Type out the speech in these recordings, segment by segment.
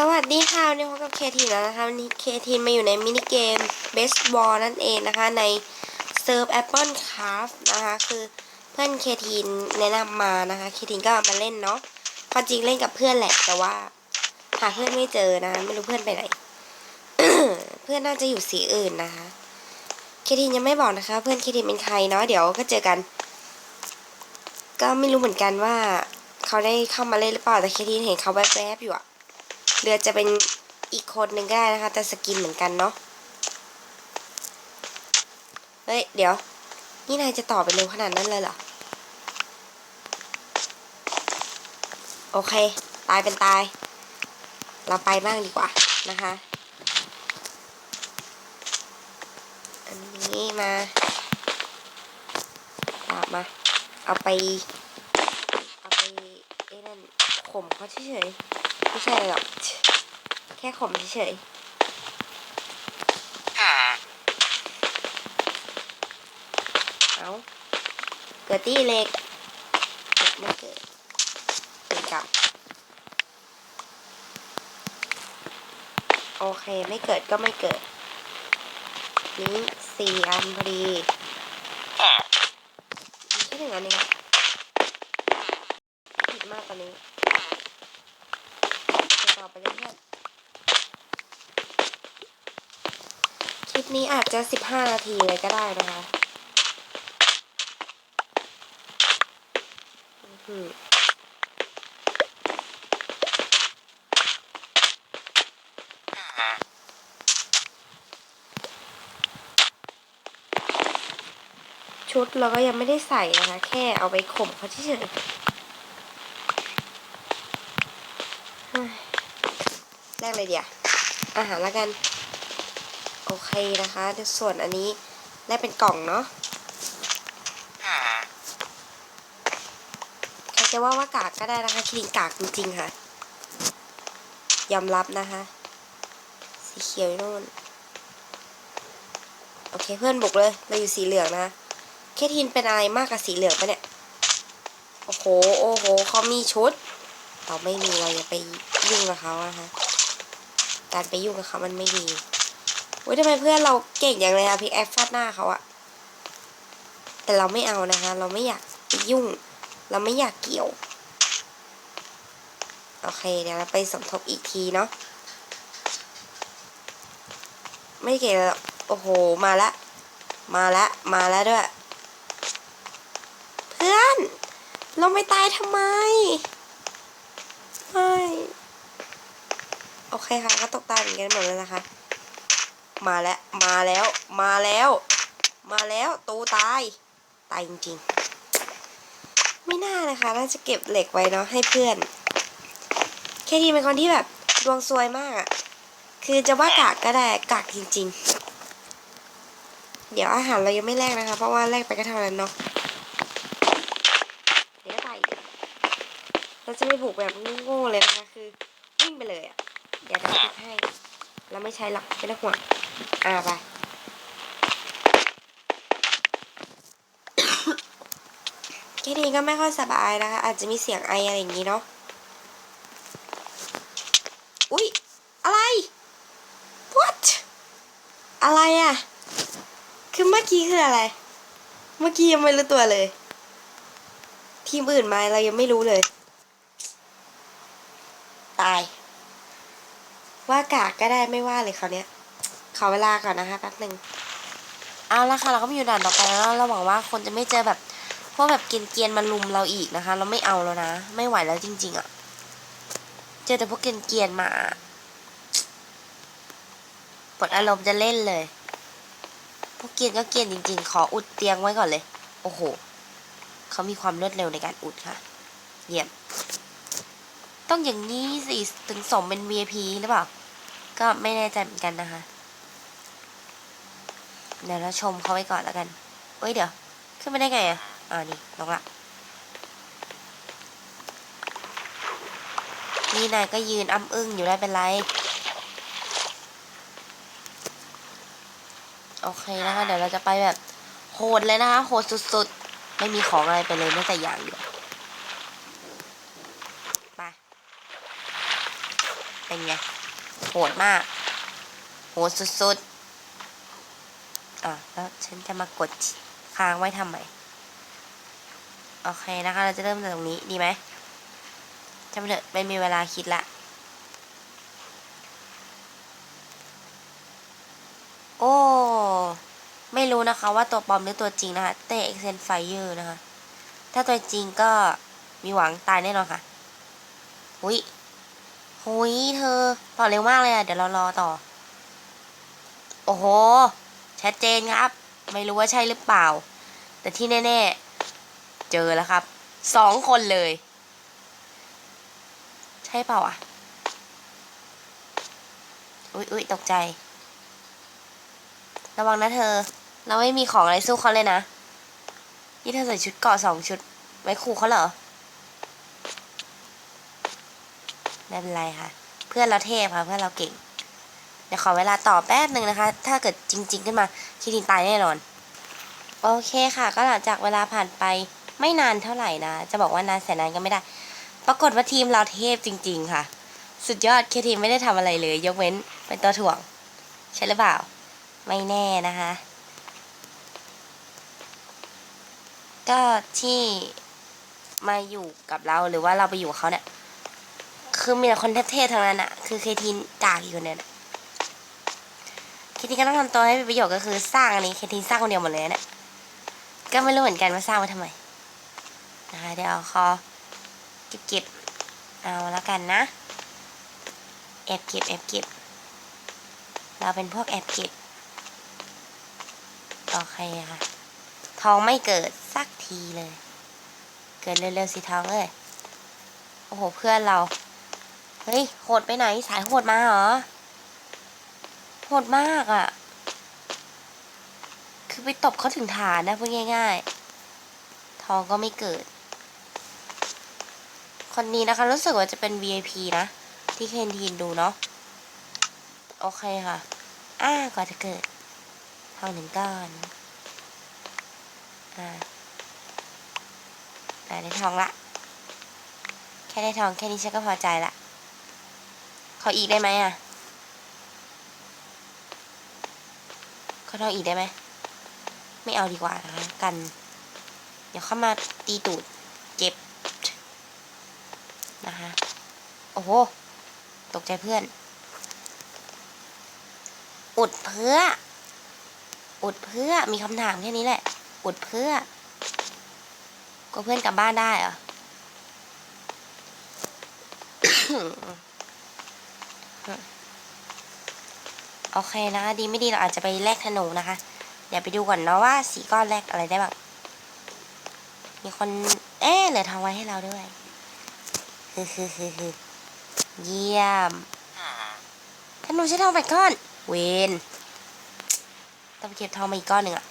สวัสดีค่ะวันนี้พบกับเคทีแล้วนะคะวันนี้เคทีมาอยู่ในมินิเกมเบสบอลนั่นเองนะคะในเซิร์ฟแอปเปิลคราฟนะคะคือเพื่อนเคทีนแนะนำมานะคะเคทีนก็มาเล่นเนาะความจริงเล่นกับเพื่อนแหละแต่ว่าหาเพื่อนไม่เจอนะะไม่รู้เพื่อนไปไหน เพื่อนน่าจะอยู่สีอื่นนะคะ เคทีนยังไม่บอกนะคะ เพื่อนเคทีนเป็นใครเนาะเดี๋ยวก็เจอกัน ก็ไม่รู้เหมือนกันว่า เขาได้เข้ามาเล่นหรือเปล่าแต่เคทีนเห็นเขาแวบๆอยู่อะ เรือจะเป็นอีกคนหนึ่งก็ได้นะคะ แต่สกินเหมือนกันเนาะเฮ้ย เดี๋ยว นี่นายจะต่อไปเร็วขนาดนั้นเลยเหรอ โอเค ตายเป็นตาย เราไปบ้างดีกว่านะคะ อันนี้มาตามมา เอาไป เอาไปไอ้นั่นข่มเขาเฉยๆ ไม่ใช่หรอก แค่ข่มเฉยเอาเกิดตี้เล็กไม่เกิดเป็นกับโอเค ไม่เกิดก็ไม่เกิด นี้สี่อันพอดีมีแค่หนึ่งอันเองผิดมากตอนนี้ ต่อไปเรื่อยๆคลิปนี้อาจจะสิบห้านาทีเลยก็ได้นะคะอือชุดเราก็ยังไม่ได้ใส่นะคะ แค่เอาไปข่มเขาเฉยๆเฮ้ย แรกเลยเดี๋ยวอาหารละกัน โอเคนะคะส่วนอันนี้แรกเป็นกล่องเนาะใครจะว่าว่ากากก็ได้นะคะคิริงกากจริงๆค่ะ ยอมรับนะคะ สีเขียวอยู่น โอเคเพื่อนบุกเลย เราอยู่สีเหลืองนะเคทินเป็นอะไรมากกับสีเหลืองปะเนี่ย โอ้โห โอ้โห เขามีชุด เราไม่มีเราอย่าไปยุ่งกับเขาอะคะ การไปยุ่งกับเขามันไม่ดีเว้ยทำไมเพื่อนเราเก่งอย่างเลยอะพิกแอฟฟาดหน้าเขาอะแต่เราไม่เอานะคะ เราไม่อยากไปยุ่ง เราไม่อยากเกี่ยว โอเคเดี๋ยวเราไปสมทบอีกทีเนาะไม่เก่งโอ้โหมาละ มาละมาแล้วด้วย เพื่อนเราไม่ตายทำไมโอเคค่ะก็ตกตายเหมือนกันหมดเลยนะคะ มาแล้ว มาแล้ว มาแล้ว มาแล้วตูตาย ตายจริงๆ ไม่น่านะคะ น่าจะเก็บเหล็กไว้เนาะให้เพื่อน แค่ทีเป็นคนที่แบบดวงซวยมากอะคือจะว่ากากก็ได้กากจริง ๆ เดี๋ยวอาหารเรายังไม่แลกนะคะ เพราะว่าแลกไปก็เท่านั้นเนาะเดี๋ยวก็ตายอีกเราจะไม่ผูกแบบโง่ๆเลยนะคะ คือวิ่งไปเลยอะ เดี๋ยวจะคิดให้ เราไม่ใช้หรอกไม่ต้องห่วงอ่าไปแค่นี้ก็ไม่ค่อยสบายนะคะ อาจจะมีเสียงไออะไรอย่างนี้เนาะอุ๊ย อะไร what อะไรอะ่ะ คือเมื่อกี้คืออะไร เมื่อกี้ยังไม่รู้ตัวเลย ทีมอื่นมาเรายังไม่รู้เลย ตาย ว่า ก็ได้ไม่ว่าเลยเขาวเนี้ยขอเวลาก่อนนะคะแป๊บหนึ่งเอาละค่ะเราก็มาอยู่ด่านต่อไปแล้วเราหวังว่าคนจะไม่เจอแบบพวกแบบเกียนๆมาลุมเราอีกนะคะ เราไม่เอาแล้วนะ ไม่ไหวแล้วจริง ๆอะ่ะเจอแต่พวกเกรียนๆมาปวดอารมณ์จะเล่นเลย พวกเกียนก็เกียนจริง ๆ ขออุดเตียงไว้ก่อนเลย โอ้โหเขามีความรวดเร็วในการอุดค่ะ เยี่ยม ต้องอย่างนี้สิถึงสมเป็น VIP หรือเปล่า ก็ไม่แน่ใจเหมือนกันนะคะ เดี๋ยวเราชมเขาไว้ก่อนแล้วกันเอ้ยเดี๋ยว ขึ้นไปได้ไงอะอ่านี่ลงละ นี่นายก็ยืนอ้ำอึ้งอยู่ได้เป็นไร โอเคนะคะ เดี๋ยวเราจะไปแบบโหดเลยนะคะ โหดสุดๆ ไม่มีของอะไรไปเลยแม้แต่อย่างเดียวไปเป็นไง หดมาก โหดสุดๆ อะ แล้วฉันจะมากดค้างไว้ทำไม โอเคนะคะ เราจะเริ่มจากตรงนี้ดีไหมจำเถอะไม่มีเวลาคิดละ โอ้ ไม่รู้นะคะว่าตัวปลอมหรือตัวจริงนะคะ เตะเอ็กเซนไฟเออร์นะคะ ถ้าตัวจริงก็มีหวังตายแน่นอนค่ะหุย หุยเธอ ต่อเร็วมากเลยอะเดี๋ยวเรารอต่อ โอ้โห ชัดเจนครับ ไม่รู้ว่าใช่หรือเปล่า แต่ที่แน่ ๆ เจอแล้วครับ สองคนเลย ใช่เปล่าอะ อุ๊ยอุ๊ยตกใจ ระวังนะเธอ เราไม่มีของอะไรสู้เขาเลยนะ นี่เธอใส่ชุดเกาะสองชุด ไว้ขู่เขาเหรอ ไม่เป็นไรค่ะ เพื่อนเราเทพค่ะ เพื่อนเราเก่ง เดี๋ยวขอเวลาต่อแป๊บหนึ่งนะคะ ถ้าเกิดจริง ๆ ขึ้นมาคิรินตายแน่นอน โอเคค่ะ ก็หลังจากเวลาผ่านไปไม่นานเท่าไหร่นะ จะบอกว่านานแสนนานก็ไม่ได้ ปรากฏว่าทีมเราเทพจริง ๆ ค่ะ สุดยอดแค่ทีมไม่ได้ทำอะไรเลย ยกเว้นเป็นตัวถ่วง ใช่หรือเปล่า ไม่แน่นะคะ ก็ที่มาอยู่กับเราหรือว่าเราไปอยู่เขาเนี่ย คือมีแต่คนเท่ๆทั้งนั้นอะคือเคทีนกากอยู่คนเดียวน่ะเคทีนก็ต้องทำตัวให้เป็นประโยชน์ก็คือสร้างอันนี้เคทีนสร้างคนเดียวหมดเลยนะเนี่ยก็ไม่รู้เหมือนกันว่าสร้างไว้ทำไมนะคะเดี๋ยวขอเก็บๆเอาแล้วกันนะแอบเก็บแอบเก็บ เราเป็นพวกแอบเก็บโอเคค่ะ ทองไม่เกิดสักทีเลย เกิดเร็วๆสิทองเอ้ยโอ้โหเพื่อนเรา เฮ้ย โหดไปไหน สายโหดมาเหรอ โหดมากอะ่ะ คือไปตบเขาถึงฐานนะพูดง่าย ๆ ทองก็ไม่เกิด คนนี้นะคะ รู้สึกว่าจะเป็น VIP นะ ที่เคนทีนดูเนาะ โอเคค่ะอ่าก่อนจะเกิด ทองหนึ่งก้อน อ่าได้ทองละ แค่ได้ทองแค่นี้ฉันก็พอใจละ ออีกได้ไหมอะขอทองอีกได้ไหม ไม่เอาดีกว่านะคะกัน เดี๋ยวเข้ามาตีตูด เจ็บ นะคะ โอ้โห ตกใจเพื่อน อุดเพื่อ อุดเพื่อ มีคำถามแค่นี้แหละ อุดเพื่อ ก็เพื่อนกลับบ้านได้เหรอ โอเคนะดีไม่ดีเราอาจจะไปแลกธนูนะคะ เดี๋ยวไปดูก่อนเนาะว่าสีก้อนแรกอะไรได้บ้าง มีคน เอ๊เหลือทองไว้ให้เราด้วยฮึฮึฮึฮึเยี่ยมธนูใช้ทองไปก้อน เวนต้องเก็บทองมาอีกก้อนหนึ่งอะ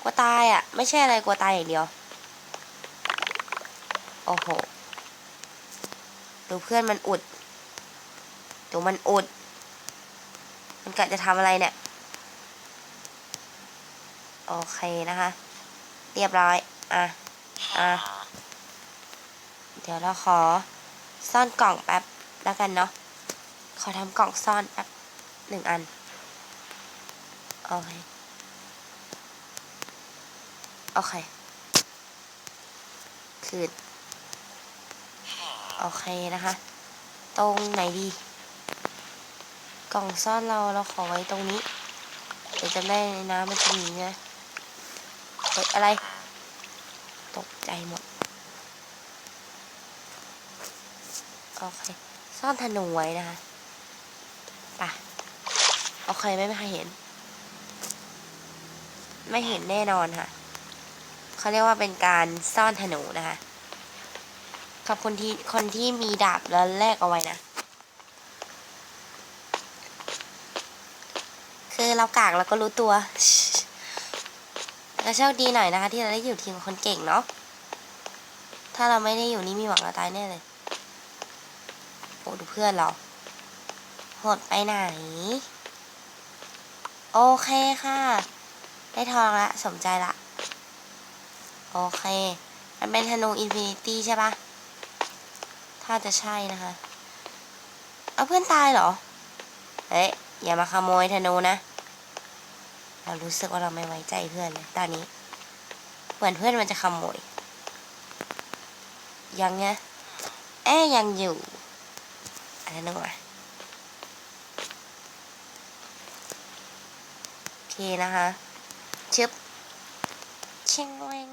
กลัวตายอะไม่ใช่อะไรกลัวตายอย่างเดียว โอ้โห ดูเพื่อนมันอุด เดูมันอุดมันกะจะทำอะไรเนี่ย โอเคนะคะ เรียบร้อย อะ อะ เดี๋ยวเราขอซ่อนกล่องแป๊บแล้วกันเนาะ ขอทำกล่องซ่อนแป๊บหนึ่งอัน โอเค โอเค คืนโอเคนะคะ ตรงไหนดี กล่องซ่อนเราเราขอไว้ตรงนี้เดี๋ยวจะได้ในน้ำมันจะมีนะเฮ้ยอะไร ตกใจหมด โอเค ซ่อนธนูไว้นะคะไปะโอเคไม่มีใครเห็น ไม่เห็นแน่นอนค่ะ เขาเรียกว่าเป็นการซ่อนธนูนะคะกับคนที่คนที่มีดาบแล้วแลกเอาไว้นะ คือ เรากากเราก็รู้ตัวแล้วโชคดีหน่อยนะคะ ที่เราได้อยู่ทีมกับคนเก่งเนาะ ถ้าเราไม่ได้อยู่นี่มีหวังเราตายแน่เลย โอ้ดูเพื่อนเรา โหดไปไหน โอเคค่ะ ได้ทองละสมใจละ โอเค มันเป็นธนูอินฟินิตี้ใช่ปะถ้าจะใช่นะคะ เอาเพื่อนตายเหรอ เฮ้ย อย่ามาขโมยธนูนะ เรารู้สึกว่าเราไม่ไว้ใจเพื่อนเลยตอนนี้ เหมือนเพื่อนมันจะขโมย ยังไงเอ๊ยยังอยู่อะไรนึกว่าโอเคนะคะชึบเชิงเวง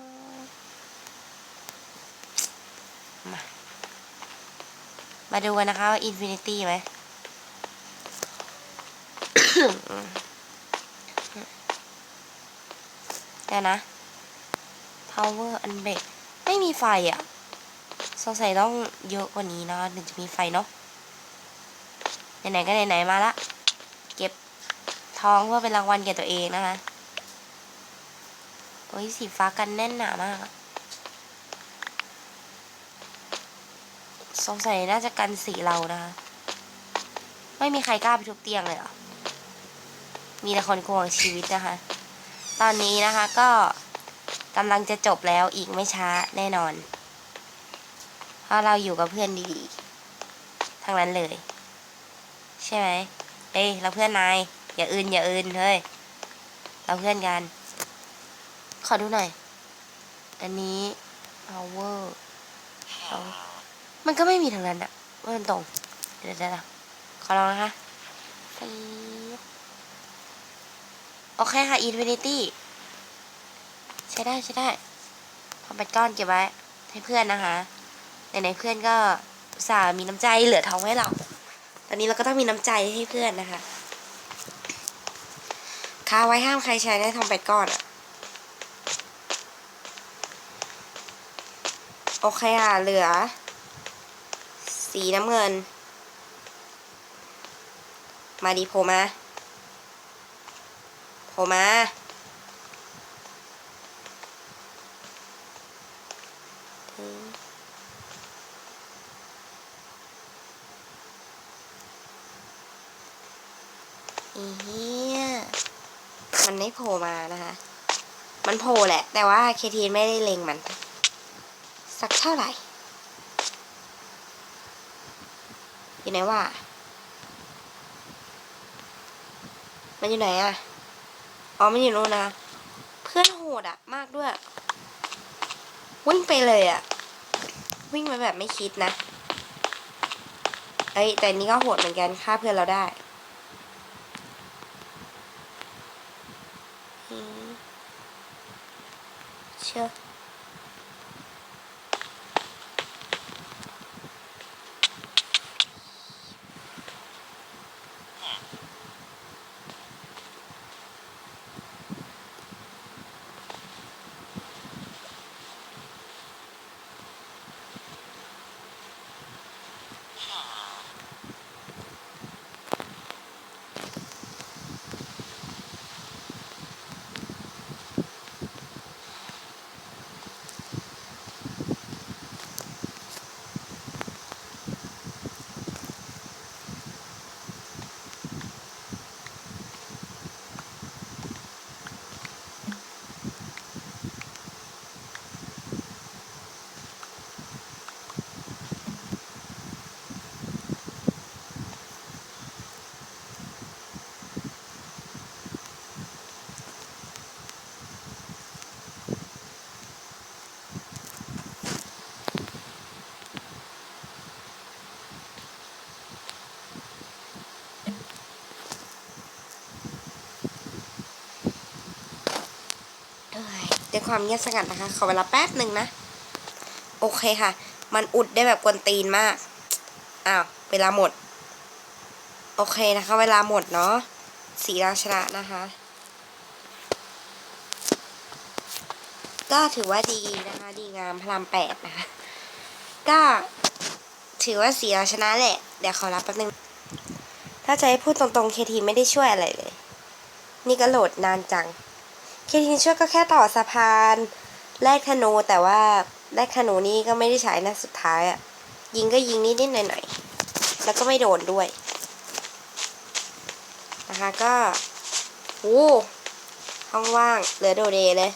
มามาดูกันนะคะว่าอินฟินิตี้ไหม เดี๋ยวนะ power and break ไม่มีไฟอะสงสัยต้องเยอะกว่านี้นะถึงจะมีไฟเนาะไหนๆก็ไหนๆมาละ เก็บทองเพื่อเป็นรางวัลแก่ตัวเองนะคะ โอ้ยสีฟ้ากันแน่นหนามากสงสัยน่าจะกันสีเรานะคะ ไม่มีใครกล้าไปทุบเตียงเลยเหรอ มีแต่คนกลัวชีวิตนะคะ ตอนนี้นะคะก็กำลังจะจบแล้วอีกไม่ช้าแน่นอน เพราะเราอยู่กับเพื่อนดีๆทั้งนั้นเลย ใช่ไหมเอ้ยเราเพื่อนนายอย่าอื่นอย่าอื่นเฮ้ยเราเพื่อนกัน ขอดูหน่อย อันนี้ power มันก็ไม่มีทางนั้นอะว่ามันตรง เดี๋ยวเดี๋ยวเดี๋ยวขอลองนะคะ โอเคค่ะ infinity ใช้ได้ใช้ได้ทำเป็นก้อนเก็บไว้ ให้เพื่อนนะคะไหนๆเพื่อนก็สามีน้ำใจเหลือทองให้เรา ตอนนี้เราก็ต้องมีน้ำใจให้เพื่อนนะคะค้าไว้ห้ามใครใช้ได้ทองเป็ดก้อนอะโอเคค่ะ เหลือ สีน้ำเงิน มาดีโผมา โผล่มาอีเหี้ยมันไม่โผล่มานะคะ มันโผล่แหละ แต่ว่าเคทีนไม่ได้เล็งมัน สักเท่าไหร่ อยู่ไหนวะ มันอยู่ไหนอะ อ๋อมันอยู่นู่นนะ เพื่อนโหดอะมากด้วย วิ่งไปเลยอะวิ่งไปแบบไม่คิดนะ เอ้ยแต่นี่ก็โหดเหมือนกันฆ่าเพื่อนเราได้เชื่อ ด้วยความเงียบสงัดนะคะ ขอเวลาแป๊บหนึ่งนะ โอเคค่ะ มันอุดได้แบบกวนตีนมาก อ้าว เวลาหมด โอเคนะคะ เวลาหมดเนาะ สีราชนะนะคะ ก็ถือว่าดีนะคะ ดีงามพระรามแปดนะคะ ก็ถือว่าสีราชนะแหละ เดี๋ยวขอรับแป๊บนึง ถ้าจะให้พูดตรงๆเคทีไม่ได้ช่วยอะไรเลย นี่ก็โหลดนานจัง เคทีช่วยก็แค่ต่อสะพานแลกธนูแต่ว่าแลกธนูนี่ก็ไม่ได้ใช้นะสุดท้ายอะยิงก็ยิงนิดๆหน่อยๆแล้วก็ไม่โดนด้วยนะคะก็โอ้ห้องว่างเหลือโดเดเลย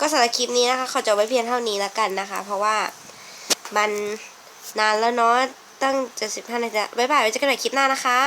ก็สำหรับคลิปนี้นะคะขอจบไว้เพียงเท่านี้แล้วกันนะคะ เพราะว่ามันนานแล้วเนาะตั้ง75นาทีแล้วบ๊ายบายไว้เจอกันใหม่คลิปหน้านะคะ